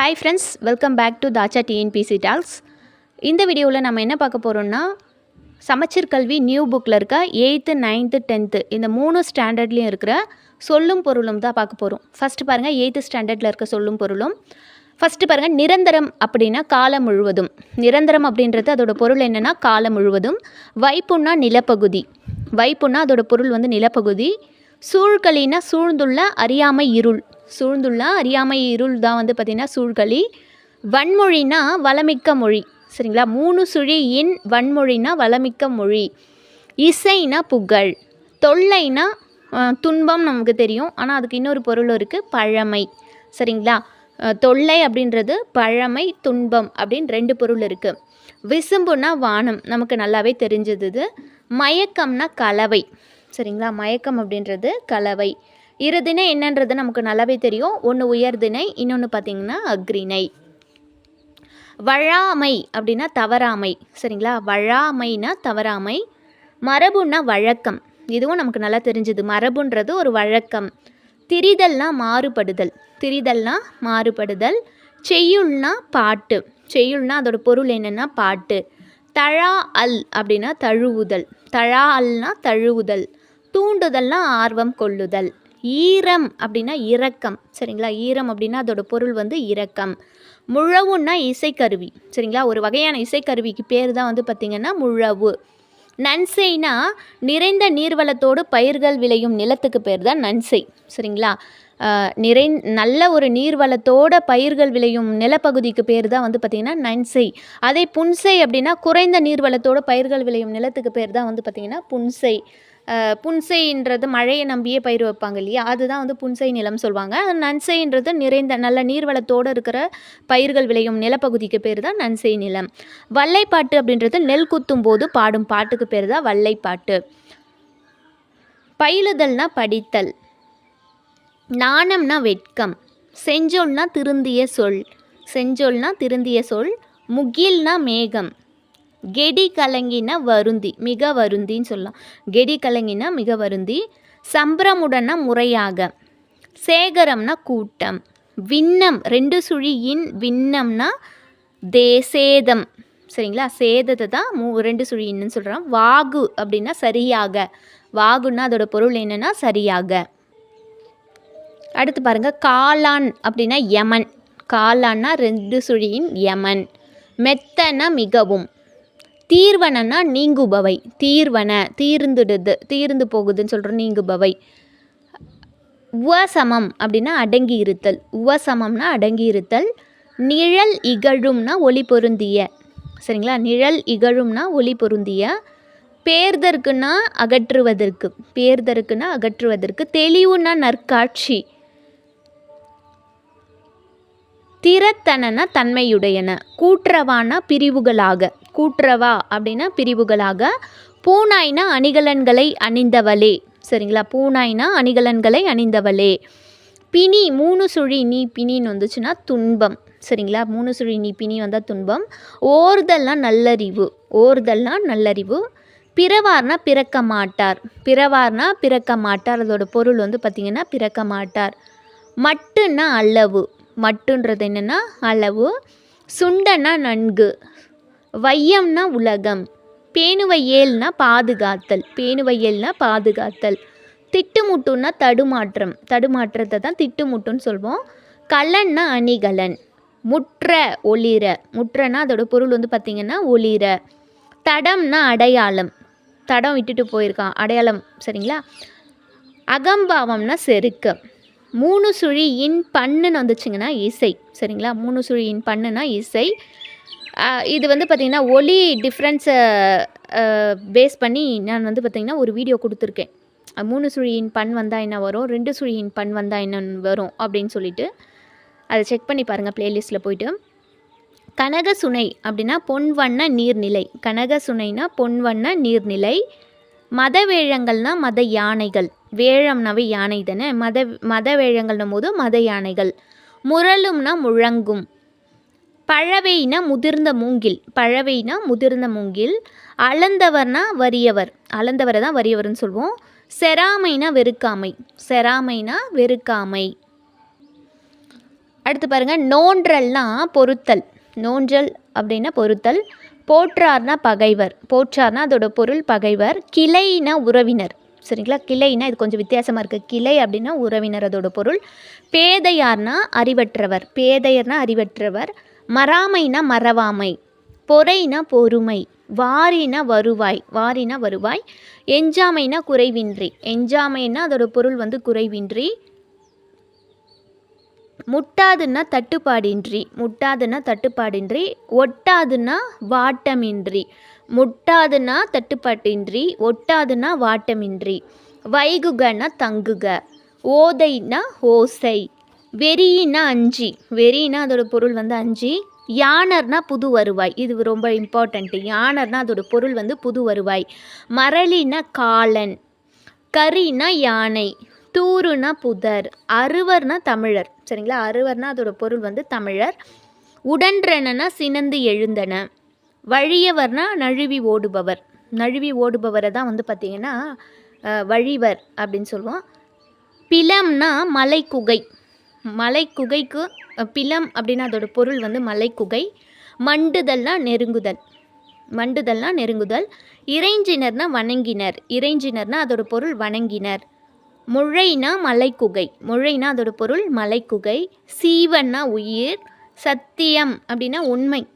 Hi friends welcome back to தாச்சா TNPSC talks இந்த வீடியோவில் நம்ம என்ன பார்க்க போகிறோம்னா சமச்சீர் கல்வி நியூ புக்கில் இருக்க எயித்து நைன்த்து டென்த்து இந்த மூணு ஸ்டாண்டர்ட்லேயும் இருக்கிற சொல்லும் பொருளும் தான் பார்க்க போகிறோம் ஃபஸ்ட்டு பாருங்கள் எயித்து ஸ்டாண்டர்டில் இருக்க சொல்லும் பொருளும். ஃபஸ்ட்டு பாருங்கள் நிரந்தரம் அப்படின்னா காலம் முழுவதும். நிரந்தரம் அப்படின்றது அதோட பொருள் என்னென்னா காலம் முழுவதும். வைப்புன்னா நிலப்பகுதி. வைப்புன்னா அதோட பொருள் வந்து நிலப்பகுதி. சூழ்களினா சூழ்ந்துள்ள அறியாமை இருள். சூழ்ந்துள்ள அறியாமை இருள் தான் வந்து பார்த்திங்கன்னா சூழ்களி. வன்மொழினா வளமிக்க மொழி. சரிங்களா? மூணு சுழி இன் வன்மொழினா வளமிக்க மொழி. இசைனா புகழ். தொல்லைனா துன்பம் நமக்கு தெரியும். ஆனால் அதுக்கு இன்னொரு பொருள் இருக்குது பழமை. சரிங்களா? தொல்லை அப்படின்றது பழமை துன்பம் அப்படின்னு ரெண்டு பொருள் இருக்குது விசும்புனா வானம். நமக்கு நல்லாவே தெரிஞ்சது மயக்கம்னா கலவை. சரிங்களா? மயக்கம் அப்படின்றது கலவை. இரு திணை என்னன்றது நமக்கு நல்லாவே தெரியும். ஒன்று உயர் திணை இன்னொன்று பார்த்தீங்கன்னா அக்ரிணை வழாமை அப்படின்னா தவறாமை. சரிங்களா? வழாமைனா தவறாமை. மரபுன்னா வழக்கம். இதுவும் நமக்கு நல்லா தெரிஞ்சது. மரபுன்றது ஒரு வழக்கம். திரிதல்னா மாறுபடுதல். திரிதல்னா மாறுபடுதல். செய்யுள்னா பாட்டு. செய்யுள்னா அதோட பொருள் என்னென்னா பாட்டு. தழா அல் அப்படின்னா தழுவுதல். தழா அல்னா தழுவுதல். தூண்டுதல்னா ஆர்வம் கொள்ளுதல். ஈரம் அப்படின்னா இரக்கம் சரிங்களா? ஈரம் அப்படின்னா அதோட பொருள் வந்து இரக்கம். முழவுன்னா இசைக்கருவி சரிங்களா? ஒரு வகையான இசைக்கருவிக்கு பேர் தான் வந்து பார்த்திங்கன்னா முழவு. நன்செய்னா நிறைந்த நீர்வளத்தோடு பயிர்கள் விளையும் நிலத்துக்கு பேர் தான் நன்செய் சரிங்களா? நிறை நல்ல ஒரு நீர்வளத்தோட பயிர்கள் விளையும் நிலப்பகுதிக்கு பேர் தான் வந்து பார்த்திங்கன்னா நன்செய். அதே புன்செய் அப்படின்னா குறைந்த நீர்வளத்தோட பயிர்கள் விளையும் நிலத்துக்கு பேர் தான் வந்து பார்த்திங்கன்னா புன்செய். புன்சைன்றது புன்செய்ன்றது மழையை நம்பியே பயிர் வைப்பாங்க இல்லையா? அதுதான் வந்து புன்செய் நிலம் சொல்லுவாங்க. நன்செய்ன்றது நிறைந்த நல்ல நீர்வளத்தோடு இருக்கிற பயிர்கள் விளையும் நிலப்பகுதிக்கு பேர் தான் நன்செய் நிலம். வல்லைப்பாட்டு அப்படின்றது நெல் குத்தும் போது பாடும் பாட்டுக்கு பேர் தான் வல்லைப்பாட்டு. பயிலுதல்னா படித்தல். நாணம்னா வெட்கம். செஞ்சொல்னா திருந்திய சொல். செஞ்சொல்னா திருந்திய சொல். முகில்னா மேகம். கெடி கலங்கினா வருந்தி மிக வருந்தின்னு சொல்லலாம். கெடி கலங்கினா மிக வருந்தி. சம்பரமுடனா முறையாக. சேகரம்னா கூட்டம். விண்ணம் ரெண்டு சுழியின் விண்ணம்னா தே சேதம். சரிங்களா? சேதத்தை தான் மூ ரெண்டு சுழின்னு சொல்கிறோம் வாகு அப்படின்னா சரியாக. வாகுன்னா அதோட பொருள் என்னென்னா சரியாக. அடுத்து பாருங்க காளான் அப்படின்னா யமன். காளான்னா ரெண்டு சுழியின் யமன். மெத்தனா மிகவும். தீர்வனன்னா நீங்குபவை. தீர்வன தீர்ந்துடுது தீர்ந்து போகுதுன்னு சொல்கிறோம் நீங்குபவை. உவசமம் அப்படின்னா அடங்கி இருத்தல். உவசமம்னா அடங்கி இருத்தல். நிழல் இகழும்னா ஒளி பொருந்திய. சரிங்களா? நிழல் இகழும்னா ஒளி பொருந்திய. பேர்தற்குன்னா அகற்றுவதற்கு பேர்தற்குன்னா அகற்றுவதற்கு. தெளிவுன்னா நற்காட்சி. திறத்தனனா தன்மையுடையன. கூற்றவான பிரிவுகளாக. கூற்றவா அப்படின்னா பிரிவுகளாக பூனாய்னா அணிகலன்களை அணிந்தவளே. சரிங்களா? பூனாய்னா அணிகலன்களை அணிந்தவளே. பிணி மூணு சுழி நீ பிணின்னு வந்துச்சுன்னா துன்பம். சரிங்களா? மூணு சுழி நீ பிணி வந்தால் துன்பம். ஓர்தல்னா நல்லறிவு. ஓர்தல்னால் நல்லறிவு. பிறவார்னா பிறக்க மாட்டார் பிறவார்னா பிறக்க மாட்டார் அதோட பொருள் வந்து பார்த்திங்கன்னா பிறக்க மாட்டார் மட்டுன்னா அளவு மட்டுன்றது என்னென்னா அளவு சுண்டனா நன்கு. வையம்னா உலகம் பேணுவையேல்னா பாதுகாத்தல் பேணுவையேல்னா பாதுகாத்தல். திட்டுமுட்டுன்னா தடுமாற்றம் தடுமாற்றத்தை தான் திட்டுமுட்டுன்னு சொல்வோம். கலன்னா அணிகலன் முற்ற ஒளிர முற்றனா அதோட பொருள் வந்து பார்த்திங்கன்னா ஒளிர. தடம்னா அடையாளம் தடம் விட்டுட்டு போயிருக்கான் அடையாளம் சரிங்களா? அகம்பாவம்னா செருக்கு மூணு சுழியின் பண்ணுன்னு வந்துச்சுங்கன்னா இசை சரிங்களா? மூணு சுழியின் இன் பண்ணுனா இசை இது வந்து பார்த்திங்கன்னா ஒலி டிஃப்ரென்ஸை பேஸ் பண்ணி நான் வந்து பார்த்திங்கன்னா ஒரு வீடியோ கொடுத்துருக்கேன். மூணு சுழியின் பண் வந்தால் என்ன வரும்? ரெண்டு சுழியின் பண் வந்தால் என்ன வரும்? அப்படின்னு சொல்லிட்டு. அதை செக் பண்ணி பாருங்கள் ப்ளேலிஸ்ட்டில் போயிட்டு. கனக சுனை அப்படின்னா பொன்வண்ண நீர்நிலை. கனக சுனைனா பொன்வண்ண நீர்நிலை. மத வேழங்கள்னா மத யானைகள். வேழம்னாவே யானை தானே? மத மத வேழங்கள்னும் போது மத யானைகள். முரளும்னா முழங்கும். பழவைனா முதிர்ந்த மூங்கில். பழவைனா முதிர்ந்த மூங்கில். அளந்தவர்னா வறியவர். அளந்தவரை தான் வறியவர்னு சொல்லுவோம் செராமைனா வெறுக்காமை. செராமைனா வெறுக்காமை. அடுத்து பாருங்கள் நோன்றல்னா பொருத்தல். நோன்றல் அப்படின்னா பொருத்தல். போற்றார்னா பகைவர். போற்றார்னா அதோட பொருள் பகைவர். கிளைனா உறவினர். சரிங்களா? கிளைனா இது கொஞ்சம் வித்தியாசமாக இருக்குது கிளை அப்படின்னா உறவினர் அதோட பொருள். பேதையார்னா அறிவற்றவர். பேதையர்னா அறிவற்றவர். மறாமைனா மறவாமை பொறைனா பொறுமை வாரினா வருவாய் வாரினா வருவாய் எஞ்சாமைனா குறைவின்றி எஞ்சாமைனா அதோட பொருள் வந்து குறைவின்றி முட்டாதுன்னா தட்டுப்பாடின்றி முட்டாதுன்னா தட்டுப்பாடின்றி ஒட்டாதுன்னா வாட்டமின்றி முட்டாதுன்னா தட்டுப்பாட்டின்றி ஒட்டாதுன்னா வாட்டமின்றி வைகுகன்னா தங்குக ஓதைன்னா ஓசை. வெறியினா அஞ்சு. வெறினா அதோட பொருள் வந்து அஞ்சு. யானர்னா புது வருவாய். இது ரொம்ப இம்பார்ட்டண்ட்டு யானர்னா அதோட பொருள் வந்து புது வருவாய். மரளினா காலன். கரினா யானை. தூருனா புதர். அறுவர்னா தமிழர். சரிங்களா? அறுவர்னா அதோட பொருள் வந்து தமிழர். உடன்றனா சினந்து எழுந்தன. வழியவர்னா நழுவி ஓடுபவர். நழுவி ஓடுபவரை தான் வந்து பார்த்திங்கன்னா வழிவர் அப்படின்னு சொல்லுவோம். பிலம்னா மலைக்குகை. மலைக்குகைக்கு குகைக்கு பிலம் அப்படின்னா அதோட பொருள் வந்து மலைக்குகை. மண்டுதல்னா நெருங்குதல். மண்டுதல்னா நெருங்குதல். இறைஞ்சினர்னா வணங்கினர். இறைஞ்சினர்னா அதோட பொருள் வணங்கினர். முழைனா மலைக்குகை. முழைனா அதோட பொருள் மலைக்குகை. சீவன்னா உயிர். சத்தியம் அப்படின்னா உண்மை.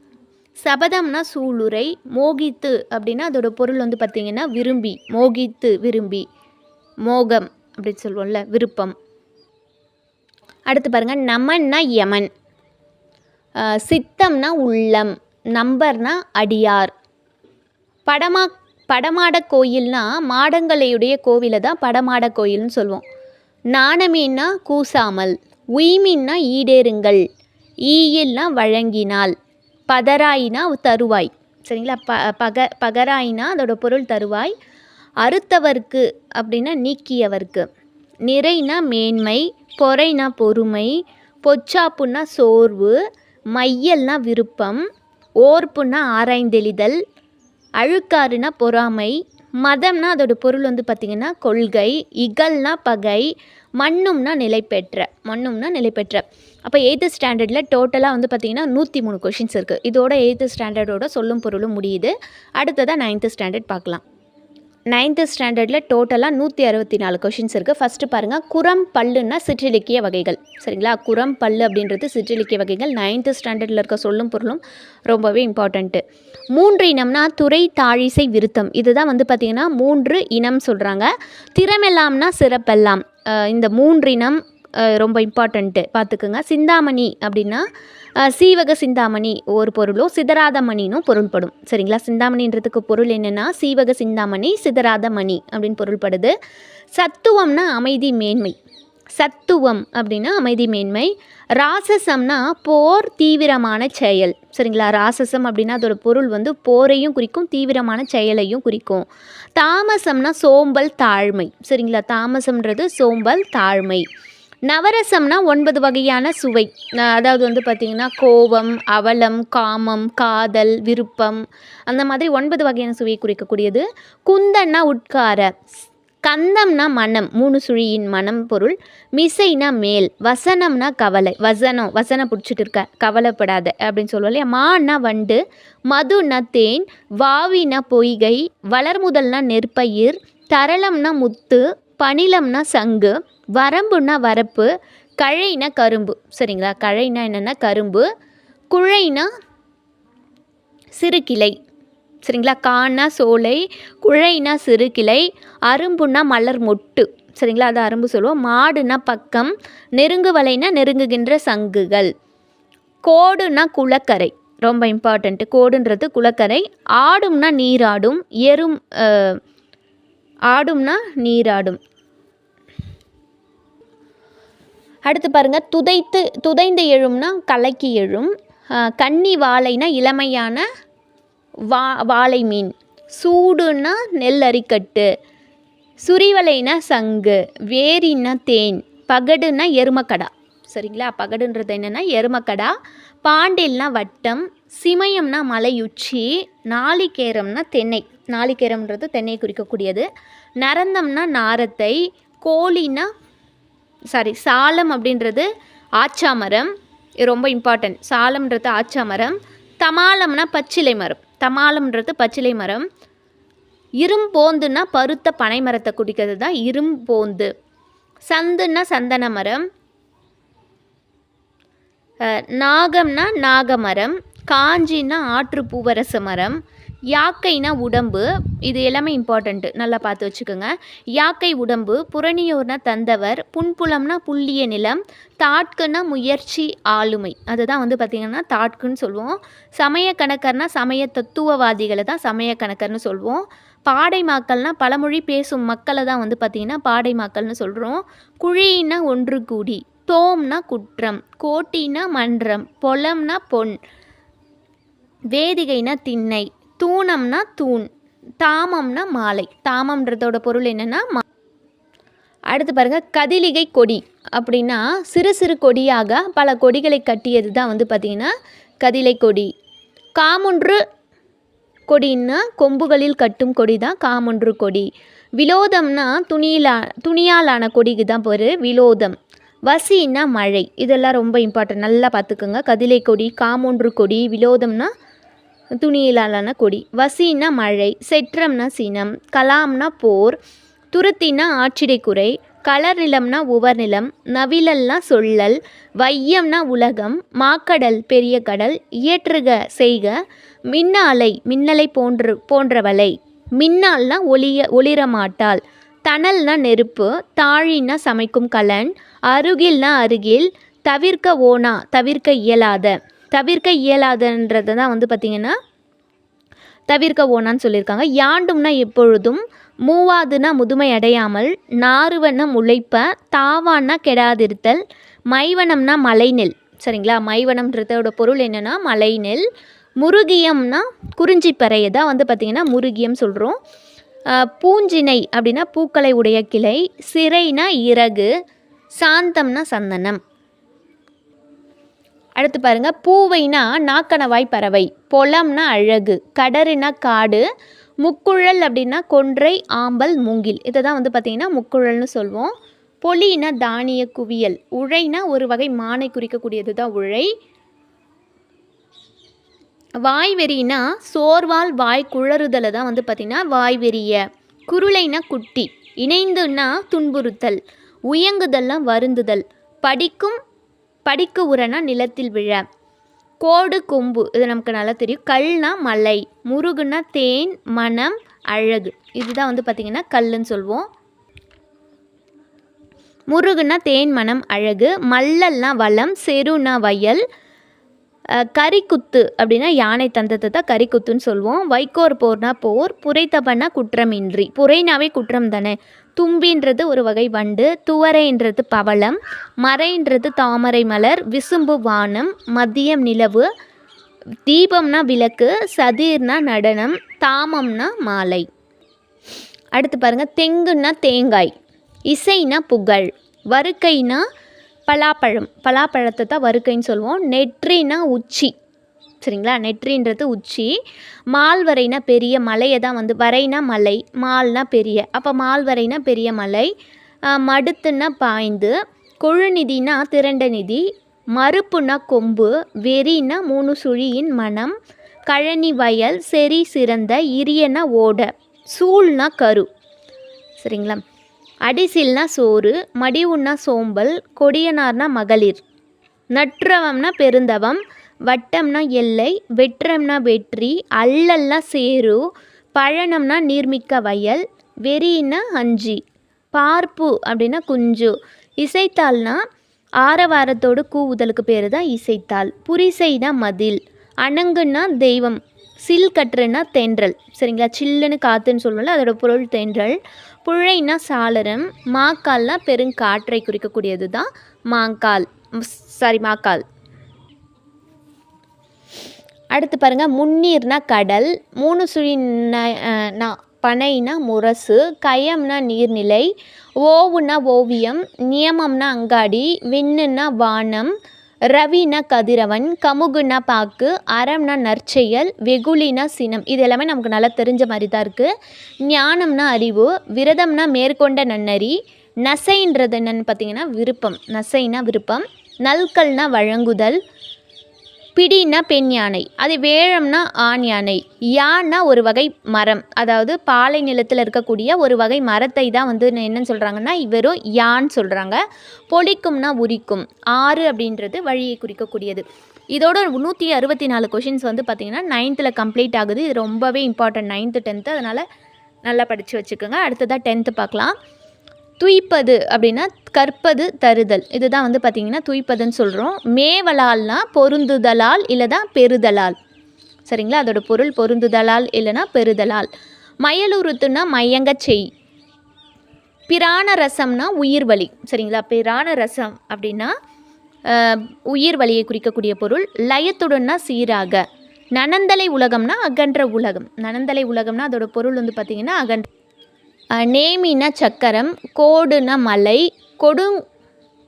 சபதம்னா சூளுரை. மோகித்து அப்படின்னா அதோட பொருள் வந்து பார்த்திங்கன்னா விரும்பி. மோகித்து விரும்பி. மோகம் அப்படின்னு சொல்லுவோம்ல விருப்பம். அடுத்து பாருங்கள் நமன்னா யமன். சித்தம்னா உள்ளம் நம்பர்னா அடியார். படமா படமாட கோயில்னா மாடங்களையுடைய கோவிலை தான் படமாட கோயில்னு சொல்லுவோம் நாணமீன்னா கூசாமல் உய்மின்னா ஈடேறுங்கள் ஈயில்னா வழங்கினால் பதராயினா தருவாய். சரிங்களா? ப பக பகராயினா அதோட பொருள் தருவாய். அறுத்தவர்க்கு அப்படின்னா நீக்கியவர்க்கு. நிறைனா மேன்மை பொறைனா பொறுமை பொச்சாப்புன்னா சோர்வு மையல்னா விருப்பம் ஓர்ப்புன்னா ஆராய்ந்தெளிதல் அழுக்காறுனா பொறாமை மதம்னா அதோட பொருள் வந்து பார்த்திங்கன்னா கொள்கை இகல்னா பகை மண்ணும்னா நிலை பெற்ற மண்ணும்னா நிலை பெற்ற அப்போ எயித்து ஸ்டாண்டர்டில் டோட்டலாக வந்து பார்த்திங்கன்னா நூற்றி மூணு கொஷின்ஸ் இருக்குது இதோட எயித்து ஸ்டாண்டர்டோட சொல்லும் பொருளும் முடியுது. அடுத்ததாக நைன்த்து ஸ்டாண்டர்ட் பார்க்கலாம். நைன்த்து ஸ்டாண்டர்டில் டோட்டலாக நூற்றி அறுபத்தி நாலு கொஷின்ஸ் இருக்குது ஃபஸ்ட்டு பாருங்கள் குரம் பல்லுன்னா சிற்றிலக்கிய வகைகள். சரிங்களா? குரம் பல்லு அப்படின்றது சிற்றிலக்கிய வகைகள். நைன்த்து ஸ்டாண்டர்டில் இருக்க சொல்லும் பொருளும் ரொம்பவே இம்பார்ட்டண்ட்டு மூன்று இனம்னா துறை தாழிசை விருத்தம். இதுதான் வந்து பார்த்திங்கன்னா மூன்று இனம் சொல்கிறாங்க திறமெல்லாம்னா சிறப்பெல்லாம். இந்த மூன்று இனம் ரொம்ப இம்பார்ட்டண்ட்டு பார்த்துக்குங்க. சிந்தாமணி அப்படின்னா சீவக சிந்தாமணி ஒரு பொருளும் சிதறாத மணினும் பொருள்படும். சரிங்களா? சிந்தாமணின்றதுக்கு பொருள் என்னென்னா சீவக சிந்தாமணி சிதறாத மணி அப்படின்னு பொருள்படுது. சத்துவம்னா அமைதி மேன்மை. சத்துவம் அப்படின்னா அமைதி மேன்மை. ராசசம்னா போர் தீவிரமான செயல். சரிங்களா? ராசசம் அப்படின்னா அதோட பொருள் வந்து போரையும் குறிக்கும் தீவிரமான செயலையும் குறிக்கும். தாமசம்னா சோம்பல் தாழ்மை. சரிங்களா? தாமசம்ன்றது சோம்பல் தாழ்மை. நவரசம்னா ஒன்பது வகையான சுவை. அதாவது வந்து பார்த்திங்கன்னா கோபம் அவலம் காமம் காதல் விருப்பம் அந்த மாதிரி ஒன்பது வகையான சுவையை குறிக்கக்கூடியது. குந்தன்னா உட்கார கந்தம்னா மனம் மூணு சுழியின் மனம் பொருள். மிசைனா மேல் வசனம்னா கவலை வசனம் வசனம் பிடிச்சிட்டு இருக்க கவலைப்படாத அப்படின்னு சொல்லுவோம் இல்லையா? மான்னா வண்டு மதுனா தேன் வாவினா பொய்கை வளர்முதல்னா நெற்பயிர் தரளம்னா முத்து பணிலம்னா சங்கு வரம்புனா வரப்பு கழைனா கரும்பு. சரிங்களா? கழைனா என்னென்னா கரும்பு குழைனா சிறுகிளை. சரிங்களா? காணா சோலை குழைனா சிறுகிளை அரும்புனா மலர் மொட்டு. சரிங்களா? அது அரும்பு சொல்லுவோம். மாடுனா பக்கம் நெருங்கு வலைனா நெருங்குகின்ற சங்குகள். கோடுனா குளக்கரை. ரொம்ப இம்பார்ட்டண்ட்டு கோடுன்றது குளக்கரை. ஆடும்னா நீராடும். எரும் ஆடும்னா நீராடும். அடுத்து பாருங்கள் துதைத்து துதைந்து எழும்னா கலக்கி எழும். கன்னி வாழைனா இளமையான வா வாழை மீன். சூடுன்னா நெல் அரிக்கட்டு. சுரிவலைனா சங்கு வேரின்னா தேன் பகடுன்னா எருமக்கடா. சரிங்களா? பகடுன்றது என்னென்னா எருமக்கடா. பாண்டில்னா வட்டம் சிமயம்னா மலையுச்சி நாளிகேரம்னா தென்னை. நாளிகேரம்ன்றது தென்னை குறிக்கக்கூடியது. நரந்தம்னா நாரத்தை கோழின்னா சாரி சாலம் அப்படின்றது ஆச்சாமரம். இது ரொம்ப இம்பார்ட்டன்ட் சாலம்ன்றது ஆச்சா மரம் தமாலம்னா பச்சிலை மரம். தமாலம்ன்றது பச்சிலை மரம். இரும்போந்துன்னா பருத்த பனை மரத்தை குடிக்கிறது தான் இரும்போந்து. சந்துன்னா சந்தன மரம். நாகம்னா நாகமரம். காஞ்சின்னா ஆற்று பூவரச மரம். யாக்கைனா உடம்பு இது எல்லாமே இம்பார்ட்டண்ட்டு நல்லா பார்த்து வச்சுக்கோங்க. யாக்கை உடம்பு புறணியோர்னா தந்தவர் புன்புலம்னா புள்ளிய நிலம் தாட்குன்னா முயற்சி ஆளுமை. அதுதான் வந்து பார்த்திங்கன்னா தாட்குன்னு சொல்லுவோம். சமய கணக்கர்னா சமய தத்துவவாதிகளை தான் சமய கணக்கர்னு சொல்லுவோம். பாடை மாக்கள்னா பழமொழி பேசும் மக்களை தான் வந்து பார்த்திங்கன்னா பாடை மாக்கள்னு சொல்கிறோம் குழின்னா ஒன்று கூடி தோம்னா குற்றம் கோட்டினா மன்றம் பொலம்னா பொன் வேதிகைனா திண்ணை தூணம்னா தூண் தாமம்னா மாலை. தாமம்ன்றதோட பொருள் என்னென்னா மா அடுத்து பாருங்க கதிலிகை கொடி அப்படின்னா சிறு சிறு கொடியாக பல கொடிகளை கட்டியது தான் வந்து பார்த்திங்கன்னா கதிலை கொடி. காமொன்று கொடின்னா கொம்புகளில் கட்டும் கொடி தான் காமொன்று கொடி. விலோதம்னா துணியிலா துணியாலான கொடிக்கு தான் பேர் விலோதம். வசின்னா மழை. இதெல்லாம் ரொம்ப இம்பார்ட்டன்ட் நல்லா பார்த்துக்கோங்க கதிலை கொடி காமொன்று கொடி விலோதம்னா துணியிலான கொடி. வசின்னா மழை செற்றம்னா சினம் கலாம்னா போர் துருத்தினா ஆற்றிடை குறை கலர் நிலம்னா உவர் நிலம் நவிழல்னா சொல்லல் வையம்னா உலகம் மாக்கடல் பெரிய கடல் இயற்றுக செய்க மின்ன அலை மின்னலை போன்று போன்றவளை. மின்னால்னா ஒளிய ஒளிரமாட்டாள். தணல்னா நெருப்பு தாழின்னா சமைக்கும் கலன் அருகில்னா அருகில் தவிர்க்க ஓனா தவிர்க்க இயலாத. தவிர்க்க இயலாதுன்றது தான் வந்து பார்த்திங்கன்னா தவிர்க்க ஓனான்னு சொல்லியிருக்காங்க. யாண்டும்னா எப்பொழுதும் மூவாதுனா முதுமை அடையாமல் நாறுவன்னா உழைப்ப தாவான்னா கெடாதிருத்தல் மைவனம்னா மலைநெல். சரிங்களா? மைவனம்ன்றதோட பொருள் என்னென்னா மலைநெல். முருகியம்னா குறிஞ்சிப்பறையை தான் வந்து பார்த்திங்கன்னா முருகியம் சொல்கிறோம் பூஞ்சினை அப்படின்னா பூக்களை உடைய கிளை சிறைனா இறகு சாந்தம்னா சந்தனம். அடுத்து பாருங்க பூவைனா நாக்கணவாய் பறவை பொலம்னா அழகு கடறுனா காடு முக்குழல் அப்படின்னா கொன்றை ஆம்பல் மூங்கில். இதை தான் வந்து பார்த்திங்கன்னா முக்குழல்னு சொல்வோம். பொலினா தானிய குவியல் உழைனா ஒரு வகை மானை குறிக்கக்கூடியது தான் உழை. வாய்வெறினா சோர்வால் வாய் குழறுதலை தான் வந்து பார்த்திங்கன்னா வாய்வெறிய. குருளைனா குட்டி இணைந்துன்னா துன்புறுத்தல் உயங்குதல்லாம் வருந்துதல் படிக்கும் படிக்கு உரனா நிலத்தில் விழ. கோடு கொம்பு இது நமக்கு நல்லா தெரியும். கல்னா மலை முருகுனா தேன் மனம் அழகு. இதுதான் வந்து பார்த்திங்கன்னா கல்லுன்னு சொல்லுவோம் முருகுனா தேன் மனம் அழகு. மல்லல்னா வளம் செருனா வயல். அஹ், கரிக்குத்து அப்படின்னா யானை தந்தத்தை தான் கரிக்குத்துன்னு சொல்லுவோம் வைக்கோர் போர்னா போர் புரைத்தபன்னா குற்றமின்றி. புரைனாவே குற்றம் தானே. தும்பின்றது ஒரு வகை வண்டு துவரைன்றது பவளம் மறைன்றது தாமரை மலர் விசும்பு வானம் மதியம் நிலவு தீபம்னா விளக்கு சதிர்னா நடனம் தாமம்னா மாலை. அடுத்து பாருங்கள் தெங்குன்னா தேங்காய் இசைனா புகழ் வறுக்கைனா பலாப்பழம் பலாப்பழத்தை தான் வறுக்கைன்னு சொல்லுவோம் நெற்றினா உச்சி. சரிங்களா? நெற்றின்றது உச்சி. மால்வரைனா பெரிய மலையை தான் வந்து வரைனா மலை மால்னா பெரிய. அப்போ மால்வரைனா பெரிய மலை. மடுத்துன்னா பாய்ந்து. கொழுநிதினா திரண்ட நிதி. மறுப்புனா கொம்பு. வெறினா மூணு சுழியின் மனம். கழனி வயல் செறி சிறந்த இரியனா ஓட. சூழ்னா கரு. சரிங்களா? அடிசில்னா சோறு மடிவுன்னா சோம்பல் கொடியனார்னா மகளிர். நற்றவம்னா பெருந்தவம். வட்டம்னா எல்லை வெற்றம்னா வெற்றி அல்லல்னா சேரு பழனம்னா நீர்மிக்க வயல் வெறின்னா அஞ்சி. பார்ப்பு அப்படின்னா குஞ்சு. இசைத்தாள்னா ஆரவாரத்தோடு கூவுதலுக்கு பேர் தான் இசைத்தாள். புரிசைனா மதில். அணங்குன்னா தெய்வம். சில் கட்டுறன்னா தென்றல். சரிங்களா? சில்லுன்னு காற்றுன்னு சொல்லுவோம்ல அதோட பொருள் தென்றல். புழைனா சாளரம். மாக்கால்னா பெருங்காற்றை குறிக்கக்கூடியது தான் மாங்கால். சாரி மாக்கால். அடுத்து பாருங்கள் முன்னீர்னா கடல் மூணு சுழி நா- பனைனா முரசு கயம்னா நீர்நிலை ஓவுனா ஓவியம் நியமம்னா அங்காடி விண்ணுன்னா வானம் ரவினா கதிரவன் கமுகுனா பாக்கு அறம்னா நற்செயல் வெகுளினா சினம். இது எல்லாமே நமக்கு நல்லா தெரிஞ்ச மாதிரி தான் இருக்குது ஞானம்னா அறிவு விரதம்னா மேற்கொண்ட நன்னறி நசைன்றது என்னன்னு பார்த்தீங்கன்னா விருப்பம். நசைனா விருப்பம். நல்கல்னா வழங்குதல் பிடினா பெண் யானை அது வேழம்னா ஆண் யானை யான்னா ஒரு வகை மரம். அதாவது பாலை நிலத்தில் இருக்கக்கூடிய ஒரு வகை மரத்தை தான் வந்து என்னன்னு சொல்கிறாங்கன்னா வெறும் யான் சொல்கிறாங்க பொழிக்கும்னா உரிக்கும் ஆறு அப்படின்றது வழியை குறிக்கக்கூடியது. இதோட நூற்றி அறுபத்தி நாலு கொஷின்ஸ் வந்து பார்த்திங்கன்னா நைன்த்தில் கம்ப்ளீட் ஆகுது. இது ரொம்பவே இம்பார்ட்டன்ட் நைன்த்து டென்த்து அதனால் நல்லா படித்து வச்சுக்கோங்க. அடுத்ததாக டென்த்து பார்க்கலாம். துய்ப்பது அப்படின்னா கற்பது தருதல். இதுதான் வந்து பார்த்திங்கன்னா துய்ப்பதுன்னு சொல்கிறோம் மேவலால்னா பொருந்துதலால் இல்லை தான் பெறுதலால். சரிங்களா? அதோட பொருள் பொருந்துதலால் இல்லைனா பெறுதலால். மயலுறுத்துனா மயங்க செய். பிராண ரசம்னா உயிர் வலி. சரிங்களா? பிராண ரசம் அப்படின்னா உயிர் வலியை குறிக்கக்கூடிய பொருள். லயத்துடன்னா சீராக. நனந்தலை உலகம்னா அகன்ற உலகம். நனந்தலை உலகம்னா அதோட பொருள் வந்து பார்த்திங்கன்னா அகன்ற அஹ், நேமினா சக்கரம் கோடுனா மலை கொடு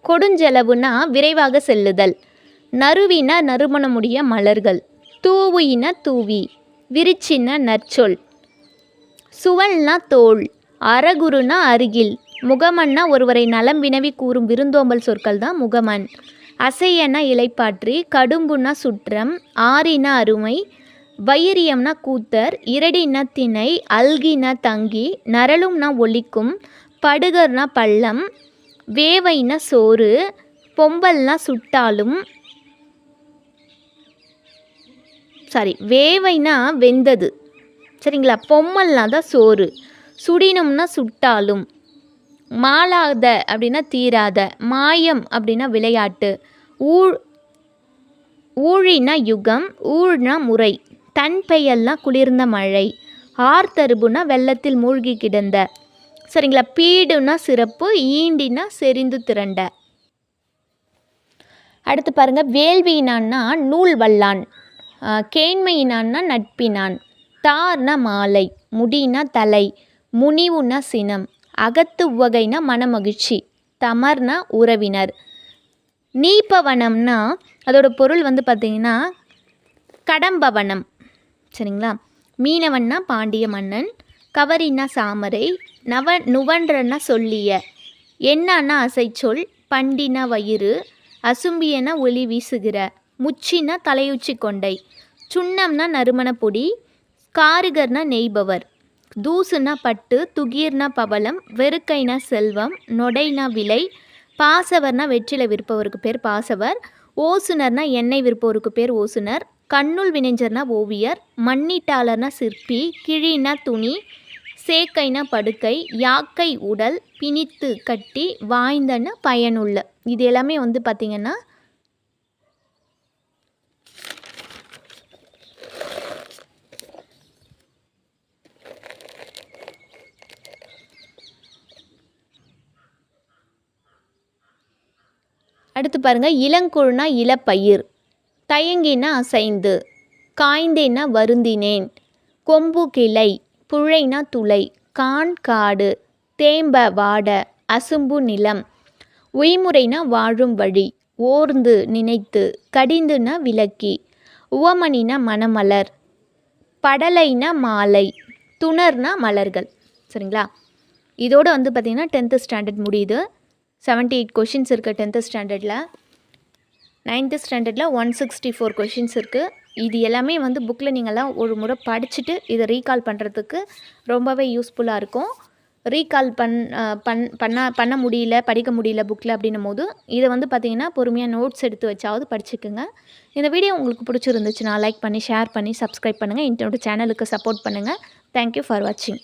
கொடுஞ்செலவுனா விரைவாக செல்லுதல். நறுவினா நறுமணமுடைய மலர்கள். தூவினா தூவி விரிச்சின்னா நற்சொல். சுவல்னா தோல் அறகுருனா அருகில். முகமன்னா ஒருவரை நலம் வினவி கூறும் விருந்தோம்பல் சொற்கள் தான் முகமன். அசையன இலைப்பாற்றி கடும்புனா சுற்றம் ஆறினா அருமை வைரியம்னா கூத்தர் இரடின்னா திணை அல்கினா தங்கி நரளும்னா ஒலிக்கும் படுகர்னா பள்ளம் வேவைனா சோறு பொம்பல்னா சுட்டாலும் சாரி வேவைனா வெந்தது. சரிங்களா? பொம்மல்னா தான் சோறு. சுடினும்னா சுட்டாலும். மாளாத அப்படின்னா தீராத. மாயம் அப்படின்னா விளையாட்டு. ஊழ் ஊழினா யுகம் ஊழ்னா முறை. தன் பெயல்னா குளிர்ந்த மழை. ஆர்த்தருபுனா வெள்ளத்தில் மூழ்கி கிடந்த. சரிங்களா? பீடுனா சிறப்பு ஈண்டினா செறிந்து திரண்ட. அடுத்து பாருங்க வேள்வியினான்னா நூல் வல்லான். கேண்மையினான்னா நட்பினான். தார்னா மாலை முடினா தலை முனிவுனா சினம் அகத்து உவகைனா மனமகிழ்ச்சி தமர்னா உறவினர். நீப்பவனம்னா அதோட பொருள் வந்து பார்த்திங்கன்னா கடம்பவனம். சரிங்களா? மீனவன்னா பாண்டிய மன்னன் கவரின்னா சாமரை நவ நுவன்றன்னா சொல்லிய என்னான்னா அசைச்சொல் பண்டினா வயிறு அசும்பியனா ஒளி வீசுகிற முச்சினா தலையுச்சி கொண்டை சுண்ணம்னா நறுமண பொடி காரிகர்னா நெய்பவர் தூசுனா பட்டு துகீர்னா பவளம் வெறுக்கைனா செல்வம் நொடைனா விலை பாசவர்னா வெற்றிலை விற்பவருக்கு பேர் பாசவர் ஓசுனர்னா எண்ணெய் விற்பவருக்கு பேர் ஓசுனர் கண்ணுள் வினைஞர்னா ஓவியர் மண்ணீட்டாளர்னா சிற்பி கிழினா துணி சேக்கைனா படுக்கை யாக்கை உடல் பிணித்து கட்டி வாய்ந்தன பயனுள்ள. இது எல்லாமே வந்து பார்த்திங்கன்னா அடுத்து பாருங்கள் இளங்குழுனா இளப்பயிர். தயங்கினா அசைந்து காய்ந்தேன வருந்தினேன். கொம்பு கிளை புழைனா துளை கான் காடு தேம்ப வாட அசும்பு நிலம் உய்முறைன வாழும் வழி ஓர்ந்து நினைத்து கடிந்துன விளக்கி உவமணினா மணமலர் படலைன மாலை துணர்னா மலர்கள். சரிங்களா? இதோடு வந்து பார்த்திங்கன்னா டென்த்து ஸ்டாண்டர்ட் முடியுது. 78 எயிட் கொஷின்ஸ் இருக்குது டென்த்து ஸ்டாண்டர்டில் நைன்த்து ஸ்டாண்டர்டில் ஒன் சிக்ஸ்டி ஃபோர் கொஷின்ஸ் இருக்குது இது எல்லாமே வந்து புக்கில் நீங்கள்லாம் ஒரு முறை படிச்சுட்டு இதை ரீகால் பண்ணுறதுக்கு ரொம்பவே யூஸ்ஃபுல்லாக இருக்கும். ரீகால் பண் பண் பண்ண பண்ண முடியல படிக்க முடியல புக்கில் அப்படின்னும் போது இதை வந்து பார்த்திங்கன்னா பொறுமையாக நோட்ஸ் எடுத்து வச்சாவது படிச்சுக்குங்க. இந்த வீடியோ உங்களுக்கு பிடிச்சிருந்துச்சுன்னா லைக் பண்ணி ஷேர் பண்ணி சப்ஸ்கிரைப் பண்ணுங்கள் என்னோடய சேனலுக்கு சப்போர்ட் பண்ணுங்கள் தேங்க்யூ ஃபார் வாட்சிங்